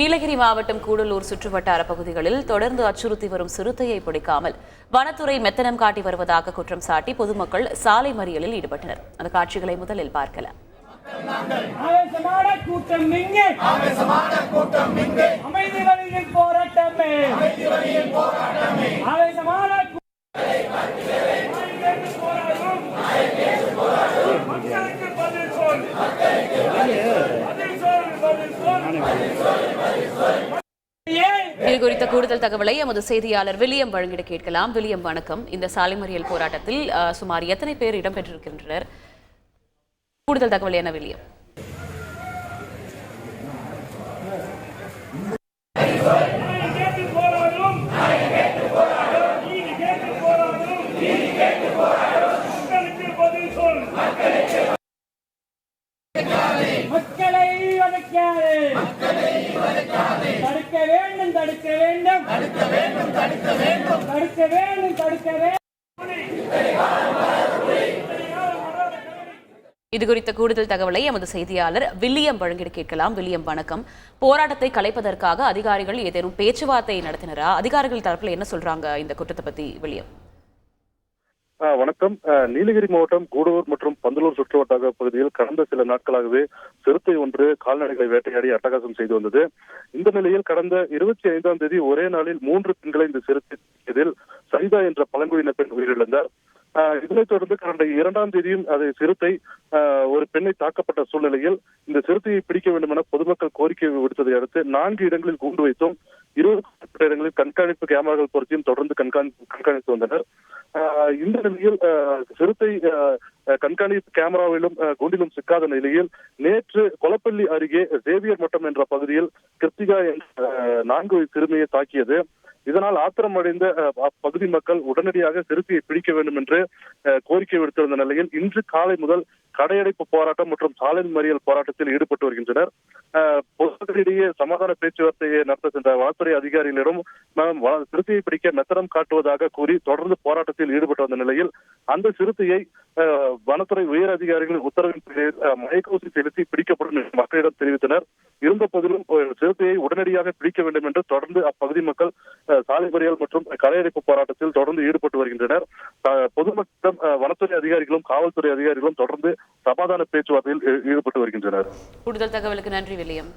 நீலகிரி மாவட்டம் கூடலூர் சுற்றுவட்டார பகுதிகளில் தொடர்ந்து அச்சுறுத்தி வரும் சிறுத்தையை பிடிக்காமல் வனத்துறை மெத்தனம் காட்டி வருவதாக குற்றம் சாட்டி பொதுமக்கள் சாலை மறியலில் ஈடுபட்டனர். அந்த காட்சிகளை முதலில் பார்க்கலாம். அமைதி வழியில் போராட்டமே அமைதி வழியில் போராட்டமே ஆவேசமான கூ- மக்களுக்கு பதில் சொல் பதில் சொல் பதில் சொல் ஏன் இது குறித்த கூடுதல் தகவலை எமது செய்தியாளர் வில்லியம் வழங்கிட கேட்கலாம். வில்லியம் வணக்கம். இந்த சாலை மறியல் போராட்டத்தில் சுமார் எத்தனை பேர் இடம்பெற்றிருக்கின்றனர்? கூடுதல் தகவல் என்ன வில்லியம்? மக்களுக்கு பதில் சொல் மக்களை வதைக்காதே தடுக்க வேண்டும் தடுக்க வேண்டும் தடுக்க வேண்டும் தடுக்க வேண்டும் தடுக்க வேண்டும் இது குறித்த கூடுதல் தகவலை எமது செய்தியாளர் வில்லியம் வழங்கிட கேட்கலாம். வில்லியம் வணக்கம். போராட்டத்தை கலைப்பதற்காக அதிகாரிகள் ஏதேனும் பேச்சுவார்த்தை நடத்தினரா? அதிகாரிகள் தரப்பில் என்ன சொல்றாங்க இந்த குற்றத்தை பத்தி வில்லியம்? வணக்கம். நீலகிரி மாவட்டம் கூடூர் மற்றும் பந்தலூர் சுற்றுவட்டார பகுதியில் கடந்த சில நாட்களாகவே சிறுத்தை ஒன்று கால்நடைகளை வேட்டையாடி அட்டகாசம் செய்து வந்தது. இந்த நிலையில் கடந்த இருபத்தி ஐந்தாம் தேதி ஒரே நாளில் மூன்று பெண்களை இந்த சிறுத்தை இதில் சரிதா என்ற பழங்குடியின பெண் உயிரிழந்தார் இதனைத் தொடர்ந்து கடந்த இரண்டாம் தேதியும் அது சிறுத்தை ஒரு பெண்ணை தாக்கப்பட்ட சூழ்நிலையில் இந்த சிறுத்தையை பிடிக்க வேண்டும் என பொதுமக்கள் கோரிக்கை விடுத்ததை அடுத்து நான்கு இடங்களில் கூண்டு வைத்தும் இருபது இடங்களில் கண்காணிப்பு கேமராக்கள் பொருத்தியும் தொடர்ந்து கண்காணி கண்காணித்து வந்தனர். இந்த நிலையில் ஆஹ் சிறுத்தை ஆஹ் கண்காணிப்பு கேமராவிலும் குண்டிலும் சிக்காத நிலையில் நேற்று கொலப்பள்ளி அருகே சேவியர் மட்டம் என்ற பகுதியில் கிருத்திகா என்ற நான்கு வயது சிறுமியை தாக்கியது. இதனால் ஆத்திரம் அடைந்த அப்பகுதி மக்கள் உடனடியாக சிறுத்தையை பிடிக்க வேண்டும் என்று கோரிக்கை விடுத்திருந்த நிலையில் இன்று காலை முதல் கடையடைப்பு போராட்டம் மற்றும் சாலை மறியல் போராட்டத்தில் ஈடுபட்டு வருகின்றனர். பொதுமக்களிடையே சமாதான பேச்சுவார்த்தையை நடத்த சென்ற வனத்துறை அதிகாரிகளிடம் சிறுத்தையை பிடிக்க மெத்தனம் காட்டுவதாக கூறி தொடர்ந்து போராட்டத்தில் ஈடுபட்டு வந்த நிலையில் அந்த சிறுத்தையை ஆஹ், வனத்துறை உயர் அதிகாரிகளின் உத்தரவின் மயக்கூசி செலுத்தி பிடிக்கப்படும் என்று மக்களிடம் தெரிவித்தனர். இருந்த போதிலும் சிறுத்தையை உடனடியாக பிடிக்க வேண்டும் என்று தொடர்ந்து அப்பகுதி மக்கள் சாலை மறியல் மற்றும் கடையடைப்பு போராட்டத்தில் தொடர்ந்து ஈடுபட்டு வருகின்றனர். பொதுமக்களிடம் வனத்துறை அதிகாரிகளும் காவல்துறை அதிகாரிகளும் தொடர்ந்து சமாதான பேச்சுவார்த்தையில் ஈடுபட்டு வருகின்றனர். கூடுதல் தகவலுக்கு நன்றி வில்லியம்.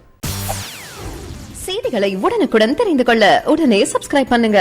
செய்திகளை உடனுக்குடன் தெரிந்து கொள்ள உடனே சப்ஸ்கிரைப் பண்ணுங்க.